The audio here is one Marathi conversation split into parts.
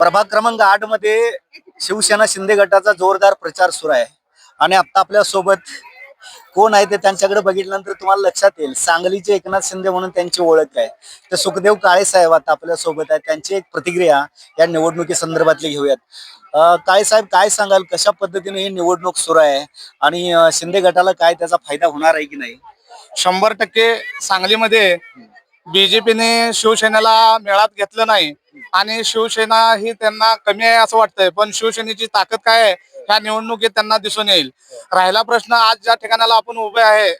प्रभाग क्रमांक आठमध्ये शिवसेना शिंदे गटाचा जोरदार प्रचार सुरू आहे. आणि आता आपल्यासोबत कोण आहे ते त्यांच्याकडे बघितल्यानंतर तुम्हाला लक्षात येईल. सांगलीचे एकनाथ शिंदे म्हणून त्यांची ओळख आहे. तर सुखदेव काळे साहेब आता आपल्यासोबत आहे त्यांची एक प्रतिक्रिया या निवडणुकी संदर्भातली घेऊयात. काळे साहेब काय सांगाल? कशा पद्धतीने ही निवडणूक सुरू आहे? आणि शिंदे गटाला काय त्याचा फायदा होणार आहे की नाही? शंभर टक्के सांगलीमध्ये बीजेपीने शिवसेनेला मेळात घेतलं नाही. आणि शिवसेना ही त्यांना कमी आहे असं वाटतंय. पण शिवसेनेची ताकद काय आहे? ह्या निवडणुकीत त्यांना दिसून येईल. राहिला प्रश्न आज ज्या ठिकाणाला आपण उभे आहे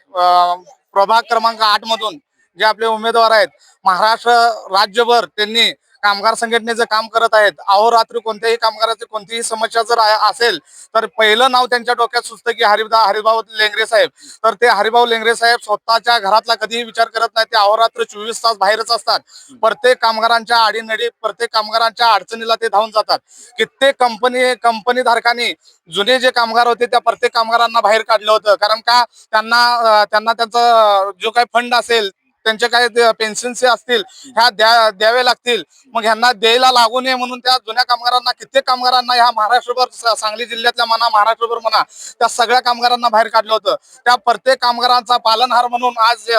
प्रभाग क्रमांक आठ मधून जे आपले उमेदवार आहेत महाराष्ट्र राज्यभर त्यांनी कामगार संघटनेचं काम करत आहेत अहोरात्री कोणत्याही कामगाराची कोणतीही समस्या जर असेल तर पहिलं नाव त्यांच्या डोक्यात सुचतं की हरिदा हरिभाऊ लेंगरे साहेब. तर ते हरिभाऊ लेंगरे साहेब स्वतःच्या घरातला कधीही विचार करत नाही ते अहोरात्र चोवीस तास बाहेरच असतात. प्रत्येक कामगारांच्या आडीनडी प्रत्येक कामगारांच्या अडचणीला ते धावून जातात. कित्येक कंपनी कंपनी धारकांनी जुने जे कामगार होते त्या प्रत्येक कामगारांना बाहेर काढलं होतं. कारण का त्यांना त्यांना त्यांचा जो काही फंड असेल त्यांच्या काय पेन्शनचे असतील ह्या द्या द्यावे लागतील. मग ह्यांना द्यायला लागू नये म्हणून त्या जुन्या कामगारांना कित्येक कामगारांना ह्या महाराष्ट्रभर सांगली जिल्ह्यातल्या म्हणा महाराष्ट्रभर म्हणा त्या सगळ्या कामगारांना बाहेर काढलं होतं. त्या प्रत्येक कामगारांचा पालनहार म्हणून आज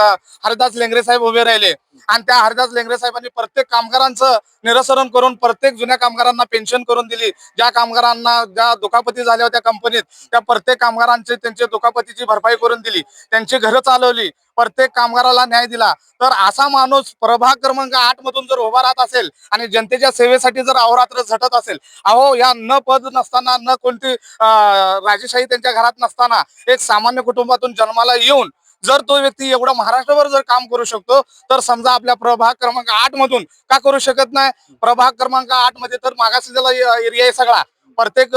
हरिदास लेंगरे साहेब उभे राहिले. आणि त्या हरिदास लेंगरे साहेबांनी प्रत्येक कामगारांचं निरसरण करून प्रत्येक जुन्या कामगारांना पेन्शन करून दिली. ज्या कामगारांना ज्या दुखापती झाल्या होत्या कंपनीत त्या प्रत्येक कामगारांचे त्यांचे दुखापतीची भरपाई करून दिली. त्यांची घरं चालवली. प्रत्येक कामगाराला न्याय दिला. तर असा माणूस प्रभाग क्रमांक आठ मधून जर उभा राहत असेल आणि जनतेच्या सेवेसाठी जर अहोरात्र झटत असेल अहो या न पद नसताना न कोणती राजेशाही त्यांच्या घरात नसताना एक सामान्य कुटुंबातून जन्माला येऊन जर तो व्यक्ती एवढा महाराष्ट्रभर जर काम करू शकतो तर समजा आपल्या प्रभाग क्रमांक आठ मधून का करू शकत नाही? प्रभाग क्रमांक आठमध्ये तर मागासलेला एरिया आहे सगळा. प्रत्येक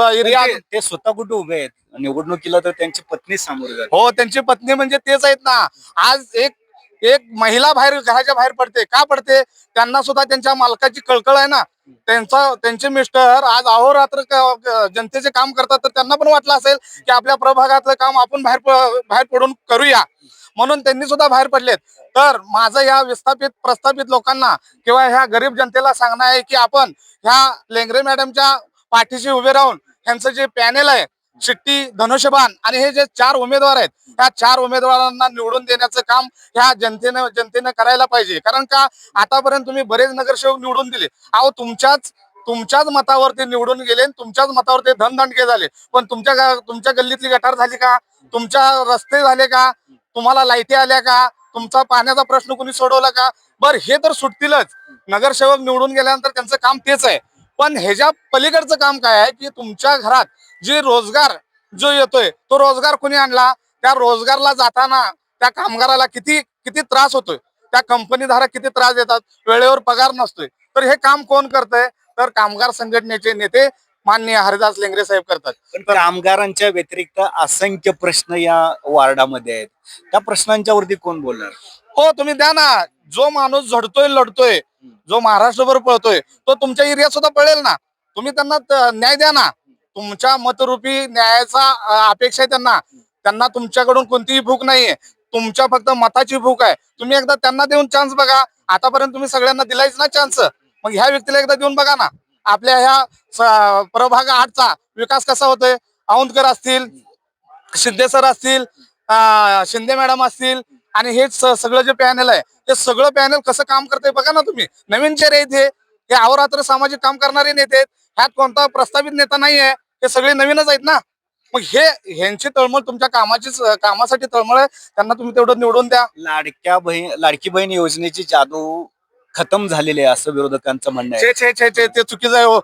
एरिया ते- ते स्वतः कुठे उभे आहेत? निवडणुकीला तर त्यांची पत्नी सामोरे जाते. हो त्यांची पत्नी म्हणजे तेच आहेत ना. आज एक एक महिला बाहेर घराच्या बाहेर पडते. का पडते? त्यांना सुद्धा त्यांच्या मालकाची कळकळ आहे ना. त्यांचा त्यांचे मिस्टर आज अहोरात्र क- जनतेचे काम करतात तर त्यांना पण वाटलं असेल की आपल्या प्रभागातलं काम आपण बाहेर प- बाहेर पडून करूया. म्हणून त्यांनी सुद्धा बाहेर पडलेत. तर माझं या विस्थापित प्रस्थापित लोकांना किंवा ह्या गरीब जनतेला सांगणं आहे की आपण ह्या लेंगरे मॅडमच्या पाठीशी उभे राहून यांचं जे पॅनेल आहे शिट्टी धनुष्यबाण आणि हे जे चार उमेदवार आहेत त्या चार उमेदवारांना निवडून देण्याचं काम ह्या जनतेनं जनतेनं करायला पाहिजे. कारण का आतापर्यंत तुम्ही बरेच नगरसेवक निवडून दिले. अहो तुमच्याच तुमच्याच मतावर ते निवडून गेले तुमच्याच मतावर ते धनदंडके झाले. पण तुमच्या तुमच्या गल्लीतली गटार झाली का? तुमच्या रस्ते झाले का? तुम्हाला लाईटी आल्या का? तुमचा पाण्याचा प्रश्न कोणी सोडवला का? बर हे तर सुटतीलच. नगरसेवक निवडून गेल्यानंतर त्यांचं काम तेच आहे. पण ह्याच्या पलीकडचं काम काय आहे की तुमच्या घरात जे रोजगार जो येतोय तो रोजगार कोणी आणला? त्या रोजगारला जाताना त्या कामगाराला किती किती त्रास होतोय? त्या कंपनीधारक किती त्रास देतात? वेळेवर पगार नसतोय. तर हे काम कोण करतंय? तर कामगार संघटनेचे नेते माननीय हरिदास लेंगरे साहेब करतात. पण कामगारांच्या व्यतिरिक्त असंख्य प्रश्न या वार्डामध्ये आहेत. त्या प्रश्नांच्या वरती कोण बोलणार? हो तुम्ही द्या ना. जो माणूस झडतोय लढतोय जो महाराष्ट्रभर पळतोय तो तुमच्या एरियात सुद्धा पळेल ना? तुम्ही त्यांना न्याय द्या ना. तुमच्या मतरूपी न्यायाचा अपेक्षा आहे त्यांना. त्यांना तुमच्याकडून कोणतीही भूक नाहीये. तुमच्या फक्त मताची भूक आहे. तुम्ही एकदा त्यांना देऊन चान्स बघा. आतापर्यंत तुम्ही सगळ्यांना दिलायच ना चान्स मग ह्या व्यक्तीला एकदा देऊन बघा ना. आपल्या ह्या प्रभाग आठचा विकास कसा होतोय? औंधकर असतील शिंदे सर असतील शिंदे मॅडम असतील आणि हे सगळं जे पॅनल आहे ते सगळं पॅनल कसं काम करतंय बघा ना तुम्ही. नवीन चेहरे आहेत हे हे अहोरात्र सामाजिक काम करणारे नेते आहेत. ह्यात कोणता प्रस्तावित नेता नाही आहे हे सगळे नवीनच आहेत ना. मग हे ह्यांची तळमळ तुमच्या कामाचीच कामासाठी तळमळ आहे. त्यांना तुम्ही तेवढं निवडून द्या. लाडक्या बहीण लाडकी बहीण योजनेची जादू खतम झालेली आहे असं विरोधकांचं म्हणणं छे छे छे छे ते चुकीचं आहे हो.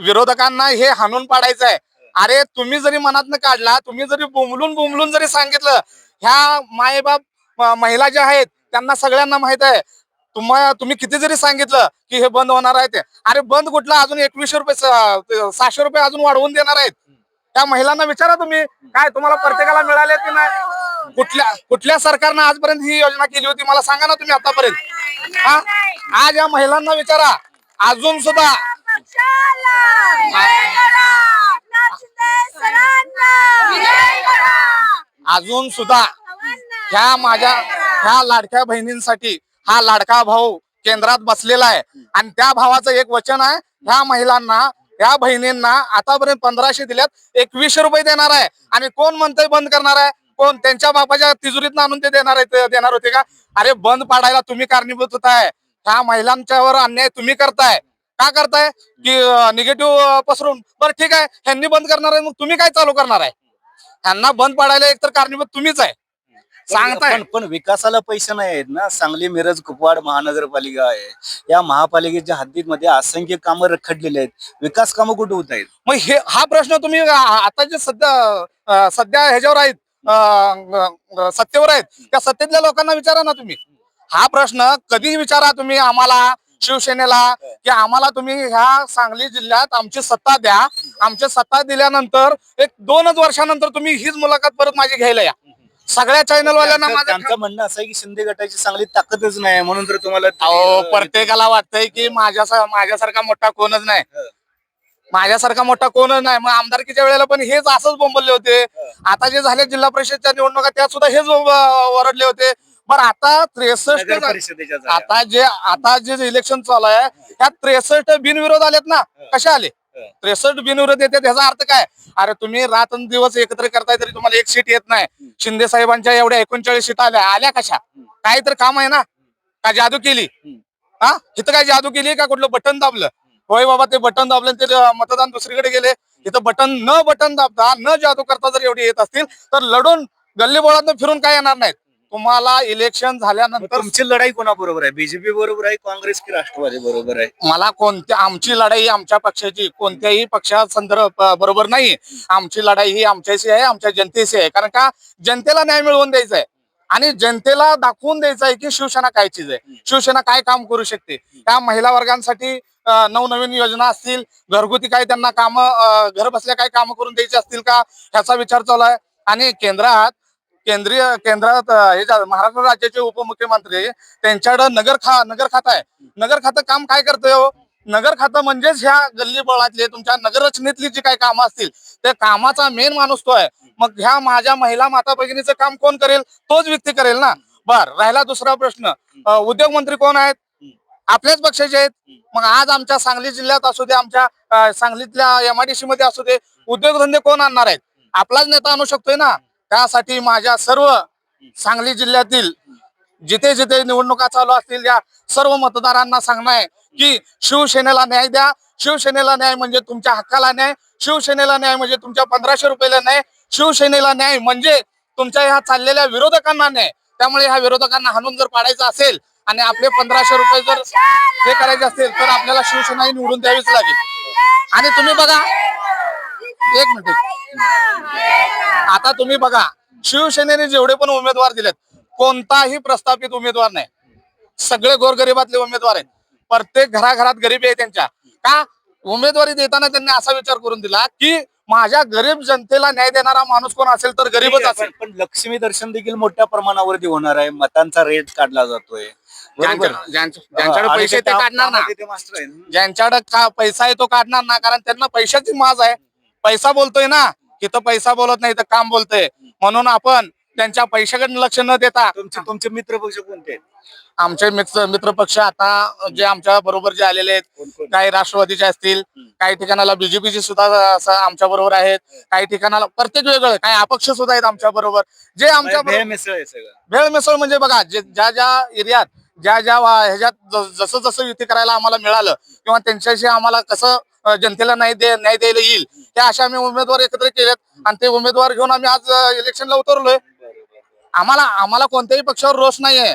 विरोधकांना हे हाणून पाडायचं आहे. अरे तुम्ही जरी मनातनं काढला तुम्ही जरी बोंबलून बोंबलून जरी सांगितलं ह्या मायबाप महिला ज्या आहेत त्यांना सगळ्यांना माहीत आहे. तुम्हा तुम्ही किती जरी सांगितलं की हे बंद होणार आहे ते. अरे बंद कुठला? अजून एकवीसशे रुपये सहाशे रुपये अजून वाढवून देणार आहेत. त्या महिलांना विचारा तुम्ही काय तुम्हाला प्रत्येकाला मिळाले की नाही? कुठल्या कुठल्या सरकारनं आजपर्यंत ही योजना केली होती? मला सांगा ना तुम्ही आतापर्यंत. हा? आज या महिलांना विचारा. अजून सुद्धा. अजून सुद्धा. ह्या माझ्या ह्या लाडक्या बहिणींसाठी हा लाडका भाऊ केंद्रात बसलेला आहे. आणि त्या भावाचं एक वचन आहे ह्या महिलांना ह्या बहिणींना आतापर्यंत पंधराशे दिल्यात एकवीसशे रुपये देणार आहे. आणि कोण म्हणतंय बंद करणार आहे? कोण? त्यांच्या बापाच्या तिजोरीत आणून ते देणार आहे देणार होते का? अरे बंद पाडायला तुम्ही कारणीभूत होताय. ह्या महिलांच्यावर अन्याय तुम्ही करताय. का करताय? की निगेटिव्ह पसरून. बरं ठीक आहे. ह्यांनी बंद करणार आहे मग तुम्ही काय चालू करणार आहे? ह्यांना बंद पाडायला एकतर कारणीभूत तुम्हीच आहे. सांगताय. पण पण विकासाला पैसे नाही आहेत ना. सांगली मिरज कुपवाड महानगरपालिका आहे. या महापालिकेच्या हद्दीमध्ये असंख्य कामं रखडलेली आहेत. विकास कामं कुठे होत आहेत? मग हे हा प्रश्न तुम्ही आ- आता जे सध्या अं, सध्या ह्याच्यावर आहेत अं, अं, सत्तेवर आहेत त्या सत्तेतल्या लोकांना विचारा ना तुम्ही. हा प्रश्न कधी विचारा तुम्ही आम्हाला शिवसेनेला की आम्हाला तुम्ही ह्या सांगली जिल्ह्यात आमची सत्ता द्या. आमची सत्ता दिल्यानंतर एक दोनच वर्षानंतर तुम्ही हीच मुलाखत परत माझी घ्यायला या. सगळ्या चॅनलवाल्यांना माझं त्यांचं म्हणणं असं आहे की शिंदे गटाची चांगली ताकदच नाही म्हणून तर तुम्हाला ते, अहो अं, प्रत्येकाला वाटतंय की माझ्या माझ्यासारखा मोठा कोणच नाही. माझ्यासारखा मोठा कोणच नाही. मग आमदारकीच्या वेळेला पण हेच असंच बोंबलले होते. आता जे झाले जिल्हा परिषदच्या निवडणुका त्यात सुद्धा हेच वरडले होते. बरं आता त्रेसष्ट नगर परिषदेच्या झाल्या. आता जे आता जे इलेक्शन चालू आहे त्यात त्रेसष्ट बिनविरोध आलेत ना. कसे आले. त्रेसष्ट बिनविरोध येते त्याचा अर्थ काय? अरे तुम्ही रात्रंदिवस एकत्र करताय तरी तुम्हाला एक सीट येत नाही. शिंदे साहेबांच्या एवढ्या एकोणचाळीस सीट आल्या आल्या कशा? काय तर काम आहे ना? का जादू केली? हा? इथं काय जादू केली का? कुठलं बटन दाबलं? होय बाबा ते बटन दाबलं ते मतदान दुसरीकडे गेले. इथं बटन न बटन दाबता न जादू करता जर एवढे येत असतील तर लढून गल्लीबोळात फिरून काय येणार नाहीत? तुम्हाला इलेक्शन झाल्यानंतर तुमची लढाई कोणाबरोबर आहे? बीजेपी बरोबर आहे काँग्रेस की राष्ट्रवादी बरोबर आहे? मला कोणत्या आमची लढाई आमच्या पक्षाची कोणत्याही पक्षा संदर्भ बरोबर नाही. आमची लढाई ही आमच्याशी आहे आमच्या जनतेशी आहे. कारण का? जनतेला न्याय मिळवून द्यायचा आहे. आणि जनतेला दाखवून द्यायचं आहे की शिवसेना काय चीज आहे? शिवसेना काय काम करू शकते? त्या महिला वर्गांसाठी नवनवीन योजना असतील. घरगुती काय त्यांना काम घर बसल्या काय काम करून द्यायची असतील का? ह्याचा विचार चालू आहे. आणि केंद्रात केंद्रीय केंद्रात हे महाराष्ट्र राज्याचे उपमुख्यमंत्री त्यांच्याकडे नगर खा नगर खातं आहे. नगर खातं काम काय करतंय हो? नगर खातं म्हणजेच ह्या गल्ली बळातले तुमच्या नगररचनेतली जी काही कामं असतील त्या कामाचा मेन माणूस तो आहे. मग ह्या माझ्या महिला माता भगिनीचं काम कोण करेल? तोच व्यक्ती करेल ना? बर राहिला दुसरा प्रश्न. उद्योग उद्योगमंत्री कोण आहेत? आपल्याच पक्षाचे आहेत. मग आज आमच्या सांगली जिल्ह्यात असू दे आमच्या सांगलीतल्या एमआयडीसी मध्ये असू दे उद्योगधंदे कोण आणणार आहेत? आपलाच नेता आणू शकतोय ना? त्यासाठी माझ्या सर्व सांगली जिल्ह्यातील जिथे जिथे निवडणुका चालू असतील या सर्व मतदारांना सांगणं आहे की शिवसेनेला न्याय द्या. शिवसेनेला न्याय म्हणजे तुमच्या हक्काला न्याय. शिवसेनेला न्याय म्हणजे तुमच्या पंधराशे रुपयाला न्याय. शिवसेनेला न्याय म्हणजे तुमच्या ह्या चाललेल्या विरोधकांना न्याय. त्यामुळे ह्या विरोधकांना हाणून जर पाडायचं असेल आणि आपले पंधराशे रुपये जर हे करायचे असतील तर आपल्याला शिवसेना ही निवडून द्यावीच लागेल. आणि तुम्ही बघा एक मिनिट. आता तुम्ही बघा शिवसेनेने जेवढे पण उमेदवार दिलेत कोणताही प्रस्थापित उमेदवार नाही. सगळे गोरगरिबातले उमेदवार आहेत. प्रत्येक घराघरात गरीबी आहे त्यांच्या. का? उमेदवारी देताना त्यांनी असा विचार करून दिला की माझ्या गरीब जनतेला न्याय देणारा माणूस कोण असेल तर गरीबच असेल. पण लक्ष्मी दर्शन देखील मोठ्या प्रमाणावरती होणार आहे. मतांचा रेट काढला जातोय. ज्यांच्याकडे पैसे ते काढणार ना. ज्यांच्याकडे का पैसा आहे तो काढणार ना कारण त्यांना पैशाची माज आहे. पैसा बोलतोय ना इथं पैसा बोलत नाही तर काम बोलतोय. म्हणून आपण त्यांच्या पैशाकडे लक्ष न देता तुमचे तुमचे मित्र पक्ष कोणते आमचे मित्र मित्र पक्ष आता जे आमच्या बरोबर जे आलेले आहेत काही राष्ट्रवादीचे असतील काही ठिकाणाला बीजेपीचे सुद्धा आमच्या बरोबर आहेत काही ठिकाणाला प्रत्येक वेगळं काही अपक्ष सुद्धा आहेत आमच्या बरोबर. जे आमच्या भेळ मिसळ म्हणजे बघा जे ज्या ज्या एरियात ज्या ज्या ह्याच्यात जसं जसं युती करायला आम्हाला मिळालं किंवा त्यांच्याशी आम्हाला कसं जनतेला न्याय दे न्याय द्यायला येईल त्या अशा आम्ही उमेदवार एकत्र केलेत. आणि ते उमेदवार घेऊन आम्ही आज इलेक्शनला उतरलोय. आम्हाला आम्हाला कोणत्याही पक्षावर रोष नाहीये.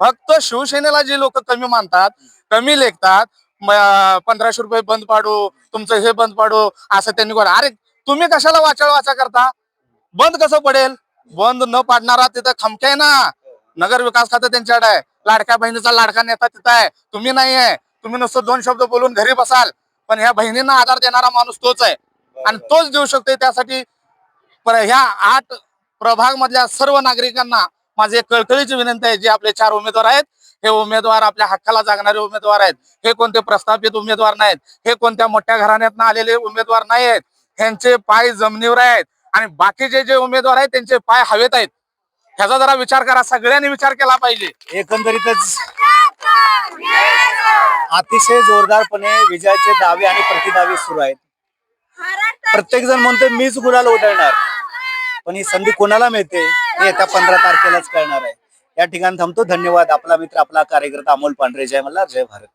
फक्त शिवसेनेला जे लोक कमी मानतात कमी लेखतात पंधराशे रुपये बंद पाडू तुमचं हे बंद पाडू असं त्यांनी करा अरे तुम्ही कशाला वाचाळ वाचा करता? बंद कसं पडेल? बंद न पाडणारा तिथं खमक्या आहे ना? नगर विकास खातं त्यांच्याकडे आहे. लाडक्या बहिणीचा लाडका नेता तिथं आहे. तुम्ही नाही आहे तुम्ही नुसतं दोन शब्द बोलून घरी बसाल. पण ह्या बहिणींना आधार देणारा माणूस तोच आहे. आणि तोच देऊ शकतोय त्यासाठी पर- ह्या आठ प्रभाग मधल्या सर्व नागरिकांना माझी एक कळकळीची विनंती आहे जे आपले चार उमेदवार आहेत हे उमेदवार आपल्या हक्काला जागणारे उमेदवार आहेत हे कोणते प्रस्थापित उमेदवार नाहीत हे कोणत्या मोठ्या घराण्यात आलेले उमेदवार नाही आहेत ह्यांचे पाय जमिनीवर आहेत आणि बाकीचे जे उमेदवार आहेत त्यांचे पाय हवेत आहेत. ह्याचा जरा विचार करा सगळ्यांनी विचार केला पाहिजे. एकंदरीतच अतिशय जोरदारपणे विजयाचे दावे आणि प्रतिदावे सुरू आहेत. प्रत्येक जण म्हणतोय मीच गुलाल उधळणार. पण ही संधी कोणाला मिळते हे येत्या पंधरा तारखेलाच कळणार आहे. या ठिकाणी थांबतो. धन्यवाद. आपला मित्र आपला कार्यकर्ता अमोल पांढरे. जय मला जय भारत.